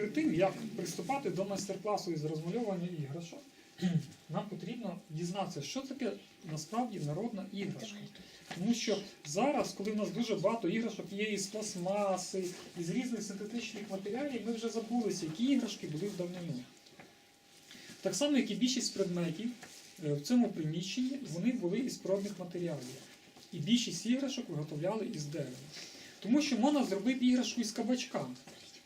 перед тим, як приступати до майстер-класу із розмальовування іграшок, нам потрібно дізнатися, що таке насправді народна іграшка. Тому що зараз, коли в нас дуже багато іграшок є із пластмаси, із різних синтетичних матеріалів, ми вже забулися, які іграшки були в давнину. Так само, як і більшість предметів е, в цьому приміщенні, вони були із природних матеріалів. І більшість іграшок виготовляли із дерева. Тому що можна зробити іграшку із кабачка.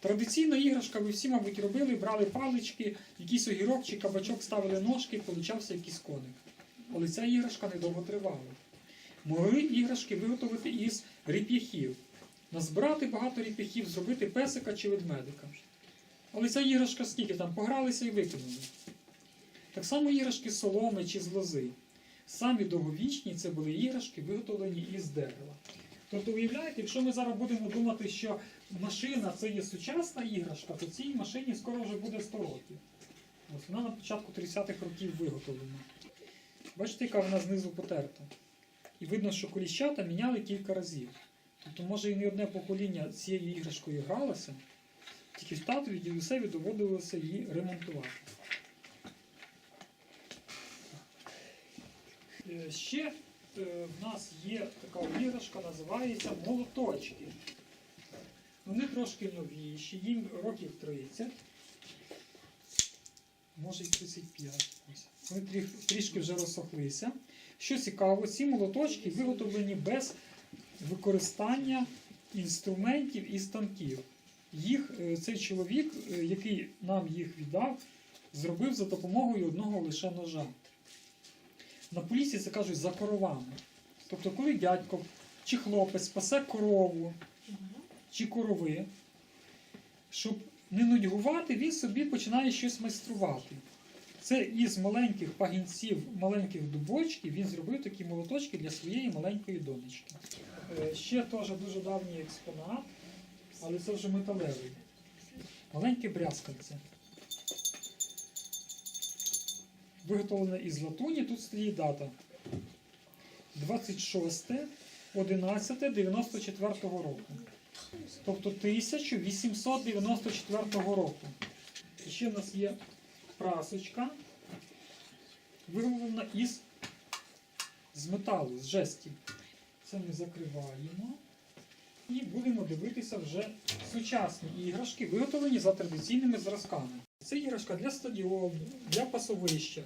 Традиційна іграшка, ви всі, мабуть, робили, брали палички, якийсь огірок чи кабачок ставили ножки, получався якийсь коник. Але ця іграшка недовго тривала. Могли іграшки виготовити із ріп'яхів. Назбирати багато ріп'яхів, зробити песика чи ведмедика. Але ця іграшка скільки там погралися і викинули. Так само іграшки з соломи чи з лози. Самі довговічні це були іграшки, виготовлені із дерева. Тобто, уявляєте, якщо ми зараз будемо думати, що машина це є сучасна іграшка, то цій машині скоро вже буде 100 років. Ось вона на початку 30-х років виготовлена. Бачите, яка вона знизу потерта. І видно, що коліщата міняли кілька разів. Тобто, може, і не одне покоління цією іграшкою гралося, тільки татові дідусеві доводилося її ремонтувати. Е, Ще е, в нас є така іграшка, називається молоточки. Вони трошки новіші, їм років 30, може й 35. Ось. Вони тріх- трішки вже розсохлися. Що цікаво, ці молоточки виготовлені без використання інструментів і станків. Їх е, цей чоловік, е, який нам їх віддав, зробив за допомогою одного лише ножа. На полісі це кажуть за коровами. Тобто, коли дядько чи хлопець пасе корову чи корови, щоб не нудьгувати, він собі починає щось майструвати. Це із маленьких пагінців, маленьких дубочків він зробив такі молоточки для своєї маленької донечки. Е, Ще теж дуже давній експонат, але це вже металевий. Маленьке брязкальце. Виготовлене із латуні, тут стоїть дата. 26 11 94 року. Тобто 1894 року. І ще в нас є прасочка, виготовлена із з металу, з жесті. Це ми закриваємо. І будемо дивитися вже сучасні іграшки, виготовлені за традиційними зразками. Це іграшка для стадіону, для пасовища.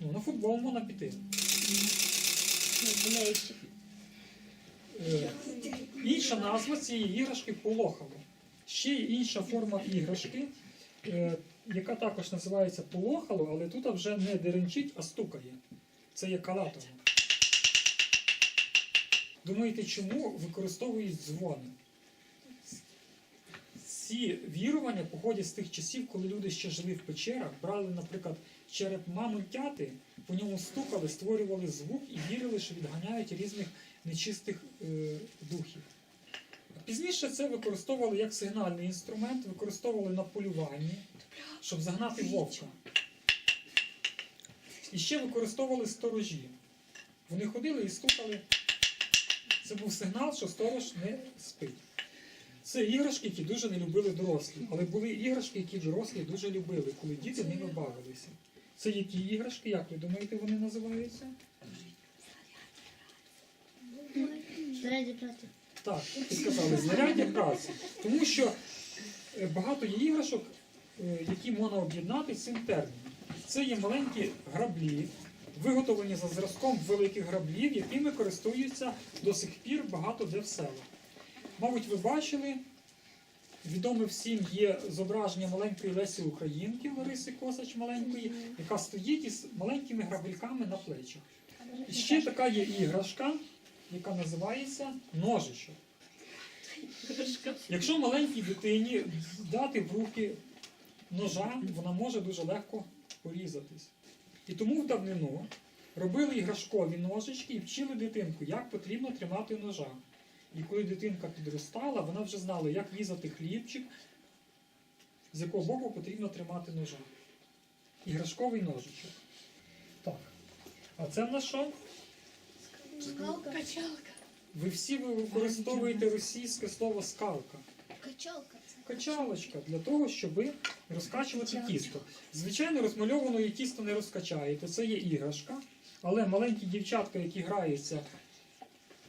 Ну, на футбол можна піти. Е, Інша назва цієї іграшки полохало. Ще є інша форма іграшки, е, яка також називається полохало, але тут вже не деренчить, а стукає. Це є калатово. Думаєте, чому використовують дзвони? Ці вірування походять з тих часів, коли люди ще жили в печерах, брали, наприклад, череп мамонтяти, по ньому стукали, створювали звук і вірили, що відганяють різних нечистих е, духів. Пізніше це використовували як сигнальний інструмент, використовували на полюванні, щоб загнати вовка. І ще використовували сторожі. Вони ходили і стукали. Це був сигнал, що сторож не спить. Це іграшки, які дуже не любили дорослі. Але були іграшки, які дорослі дуже любили, коли діти ними бавилися. Це які іграшки, як ви думаєте, вони називаються? Заряді праці. Так, ви сказали, знаряддя праці. Тому що е, багато є іграшок, е, які можна об'єднати цим терміном. Це є маленькі граблі, виготовлені за зразком великих граблів, якими користуються до сих пір багато де в селах. Мабуть, ви бачили, відоме всім є зображення маленької Лесі Українки, Лариси Косач маленької, яка стоїть із маленькими грабельками на плечах. І ще така є іграшка, яка називається ножичок. Якщо маленькій дитині дати в руки ножа, вона може дуже легко порізатись. І тому в давнину робили іграшкові ножички і вчили дитинку, як потрібно тримати ножа. І коли дитинка підростала, вона вже знала, як різати хлібчик, з якого боку потрібно тримати ножа. Іграшковий ножичок. Так. А це в нас що? Качалка. Ви всі ви використовуєте російське слово скалка. Качалка. Качалочка для того, щоб розкачувати тісто. Звичайно, розмальованої тісто не розкачаєте. Це є іграшка. Але маленькі дівчатка, які граються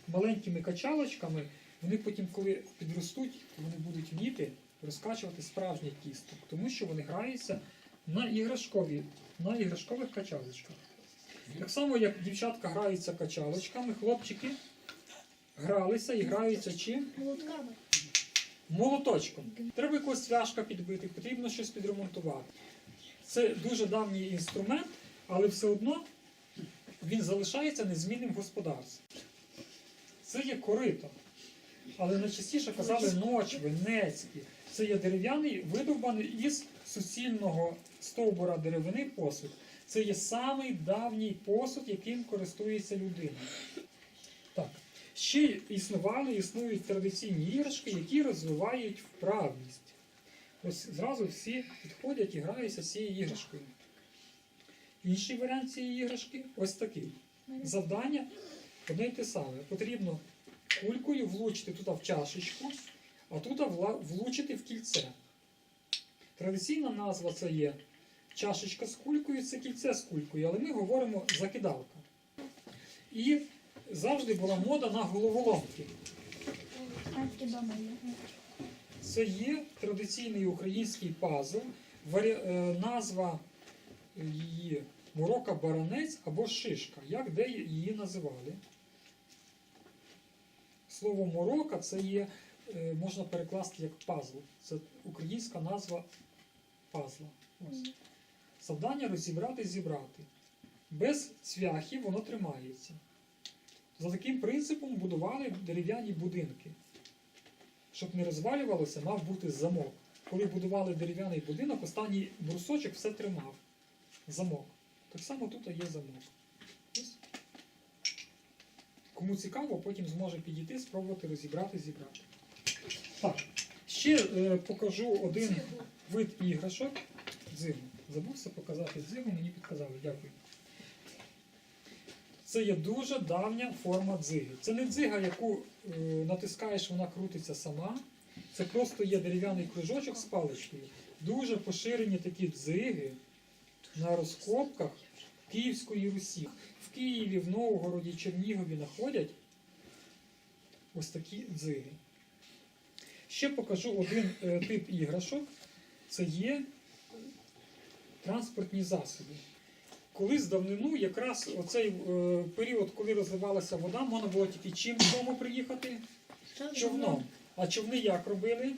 маленькими качалочками, вони потім, коли підростуть, вони будуть вміти розкачувати справжнє тісто, тому що вони граються на іграшкові, на іграшкових качалочках. Так само, як дівчатка граються качалочками, хлопчики гралися і граються чим? Молотками. Молоточком. Треба якогось цвяшка підбити, потрібно щось підремонтувати. Це дуже давній інструмент, але все одно він залишається незмінним в господарстві. Це є корито. Але найчастіше казали ночви, нецькі. Це є дерев'яний, видовбаний із суцільного стовбура деревини посуд. Це є самий давній посуд, яким користується людина. Так. Ще існували, існують традиційні іграшки, які розвивають вправність. Ось зразу всі підходять і граються цією іграшкою. Інший варіант цієї іграшки ось такий. Завдання одне й те саме. Потрібно кулькою влучити тут в чашечку, а тут влучити в кільце. Традиційна назва це є чашечка з кулькою, це кільце з кулькою, але ми говоримо закидалка. І завжди була мода на головоломки. Це є традиційний український пазл, е, назва її морока баранець або шишка, як де її називали. Слово морока це є, е, можна перекласти як пазл. Це українська назва пазла. Ось. Завдання розібрати, зібрати. Без цвяхів воно тримається. За таким принципом будували дерев'яні будинки. Щоб не розвалювалося, мав бути замок. Коли будували дерев'яний будинок, останній брусочок все тримав. Замок. Так само тут є замок. Ось. Кому цікаво, потім зможе підійти, спробувати розібрати, зібрати. Так, ще е, покажу один вид іграшок. Дзигу. Забувся показати дзигу, мені підказали. Дякую. Це є дуже давня форма дзиги. Це не дзига, яку е, натискаєш, вона крутиться сама. Це просто є дерев'яний кружочок з паличкою. Дуже поширені такі дзиги на розкопках Київської Русі. В Києві, в Новгороді, Чернігові знаходять ось такі дзиги. Ще покажу один е, тип іграшок. Це є транспортні засоби. Колись давнину, якраз оцей е, період, коли розливалася вода, можна було тільки чим додому приїхати? Човном. А човни як робили?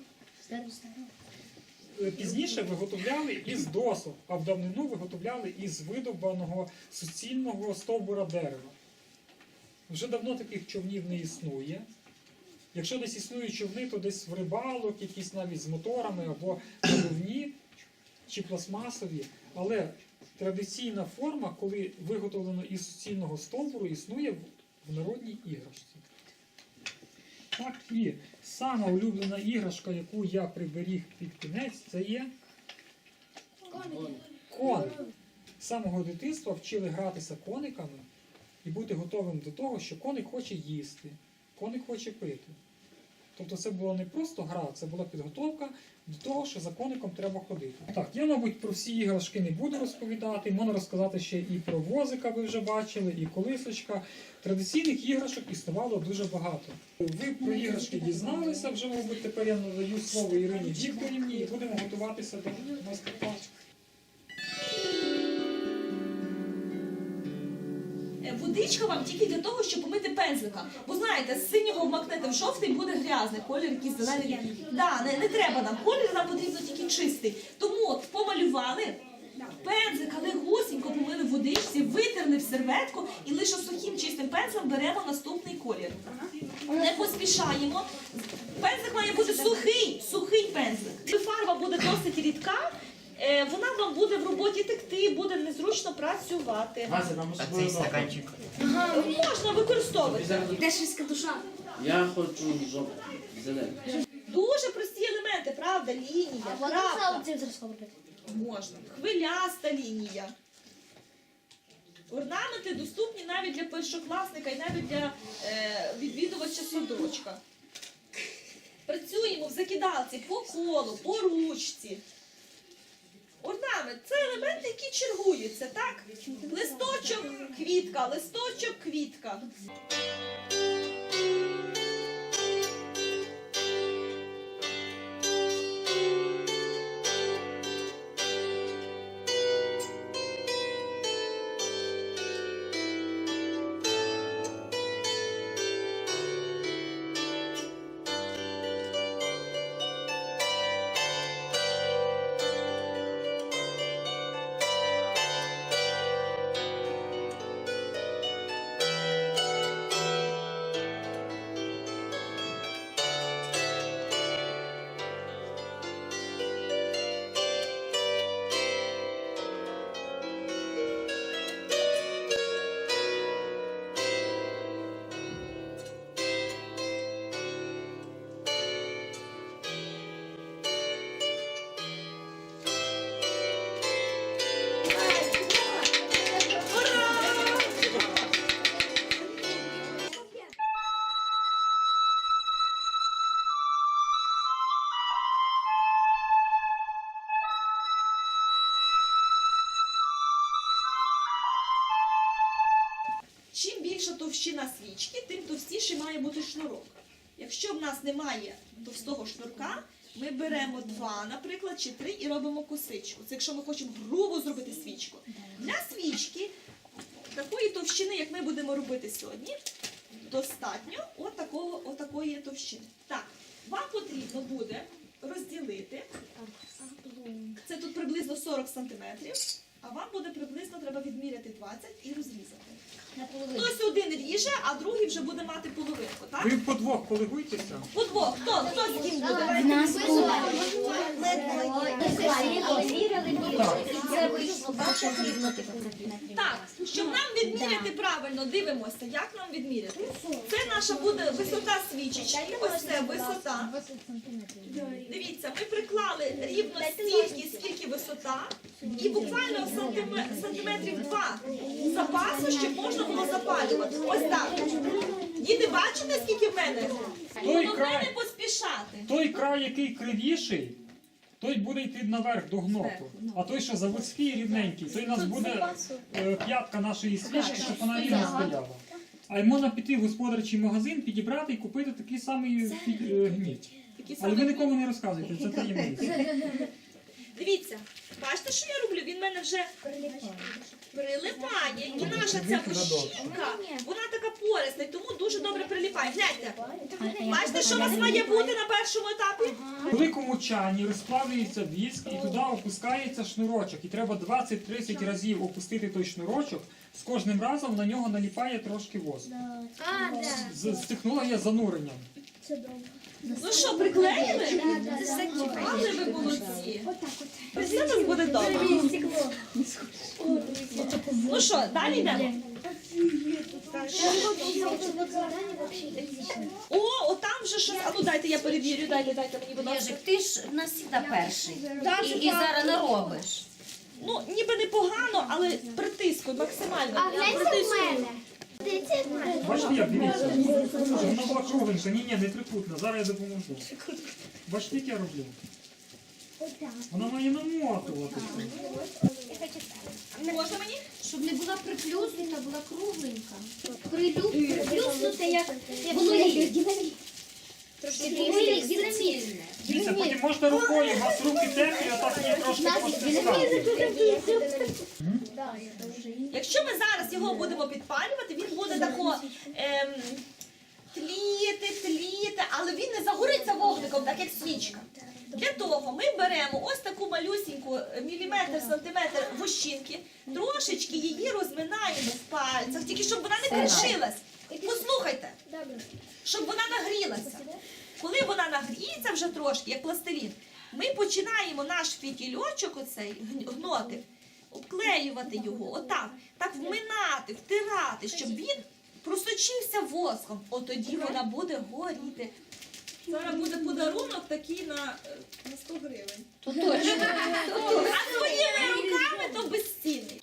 Е, Пізніше виготовляли із досок, а в давнину виготовляли із видовбаного суцільного стовбура дерева. Вже давно таких човнів не існує. Якщо десь існують човни, то десь в рибалок, якісь навіть з моторами або головні чи пластмасові. Але традиційна форма, коли виготовлено із суцільного стовбуру, існує в- народній іграшці. Так і сама улюблена іграшка, яку я приберіг під кінець, це є коник. З самого дитинства вчили гратися кониками і бути готовим до того, що коник хоче їсти, коник хоче пити. Тобто це була не просто гра, це була підготовка до того, що за коником треба ходити. Так, я, мабуть, про всі іграшки не буду розповідати. Можна розказати ще і про возика, ви вже бачили, і колисочка. Традиційних іграшок існувало дуже багато. Ви про іграшки дізналися вже, мабуть, тепер я надаю слово Ірині Вікторівні і будемо готуватися до майстер-класу. Водичка вам тільки для того, щоб помити пензлика. Бо знаєте, з синього вмакнете в жовтий буде грязний, колір якийсь зелений. Да, не, не треба нам колір, нам потрібно тільки чистий. Тому от помалювали. Пензлика легусінько помили в водичці, витерли в серветку і лише сухим чистим пензлем беремо наступний колір. Не поспішаємо. Пензлик має бути сухий, сухий пензлик. Фарба буде досить рідка, е, вона вам буде в роботі текти, буде незручно працювати. Вася, нам А особливо цей стаканчик. Ага, можна використовувати. Дешевська душа. Я хочу жовтий, зелений. Дуже прості елементи, правда? Лінія, А вона крапка. цим зразком робити. Можна. Хвиляста лінія. Орнаменти доступні навіть для першокласника і навіть для е, відвідувача садочка. Працюємо в закидалці по колу, по ручці. Орнамент це елементи, які чергуються, так? Листочок, квітка, листочок, квітка. Чим більша товщина свічки, тим товстіший має бути шнурок. Якщо в нас немає товстого шнурка, ми беремо два, наприклад, чи три і робимо косичку. Це якщо ми хочемо грубо зробити свічку. Для свічки такої товщини, як ми будемо робити сьогодні, достатньо отакого, отакої товщини. Так, вам потрібно буде розділити. Це тут приблизно 40 сантиметрів, а вам буде приблизно треба відміряти 20 і розрізати. Хтось один ріже, а другий вже буде мати половинку, так? Ви по двох колегуйтеся. По двох. Хто? Хто з ким буде? В нас. Так, щоб нам відміряти правильно, дивимося, як нам відміряти. Це наша буде висота свічечки. Ось це висота. Дивіться, ми приклали рівно стільки, скільки висота, і буквально сантиме- сантиметрів два запасу, щоб можна було запалювати. Ось так. Діти, бачите, скільки в мене? Той Головне край. не поспішати. Той край, який кривіший, той буде йти наверх до гноту. А той, що заводський рівненький, той у нас буде е, п'ятка нашої свічки, щоб вона рівно стояла. А й можна піти в господарчий магазин, підібрати і купити такий самий е, гніт. Такі Але ви нікому не розказуйте, це таємниця. Дивіться, бачите, що я роблю? Він в мене вже прилипає. І наша ця пощінка, вона така порисна, і тому дуже добре прилипає. Гляньте, бачите, що у вас має бути на першому етапі? В великому чані розплавлюється віск і туди опускається шнурочок. І треба 20-30 разів опустити той шнурочок. З кожним разом на нього наліпає трошки воску. А, да. З, з технологія зануренням. Ну що, приклеїли? Але ви молодці. Все тут буде добре. Ну що, далі йдемо? О, отам вже щось. А ну дайте я перевірю, дайте, дайте мені, будь ласка. Єжик, ти ж в нас завжди перший. І, і зараз не робиш. Ну, ніби непогано, але притискуй максимально. А гляньте в мене. Бачите, як дивіться, щоб вона була кругленька. Ні, ні, не трикутна. Зараз я допоможу. Бачите, як я роблю? Вона має намотуватися. Можна мені? Щоб не була приплюснута, була кругленька. Прилюб, приплюснута, як було. Динаміт. Дивіться, потім можна рукою, у вас руки теплі, а так її трошки постискати. Якщо ми зараз його будемо підпалювати, він буде тако ем, тліти, тліти, але він не загориться вогником, так як свічка. Для того ми беремо ось таку малюсіньку е, міліметр, сантиметр вощинки, трошечки її розминаємо в пальцях, тільки щоб вона не кришилась. Послухайте, щоб вона нагрілася. Коли вона нагріється вже трошки, як пластилін, ми починаємо наш фітільочок оцей гн- гноти, обклеювати його, отак, так вминати, втирати, щоб він просочився воском. Отоді вона буде горіти. Зараз буде подарунок такий на е, на 100 гривень. То точно. А своїми руками то безцінний.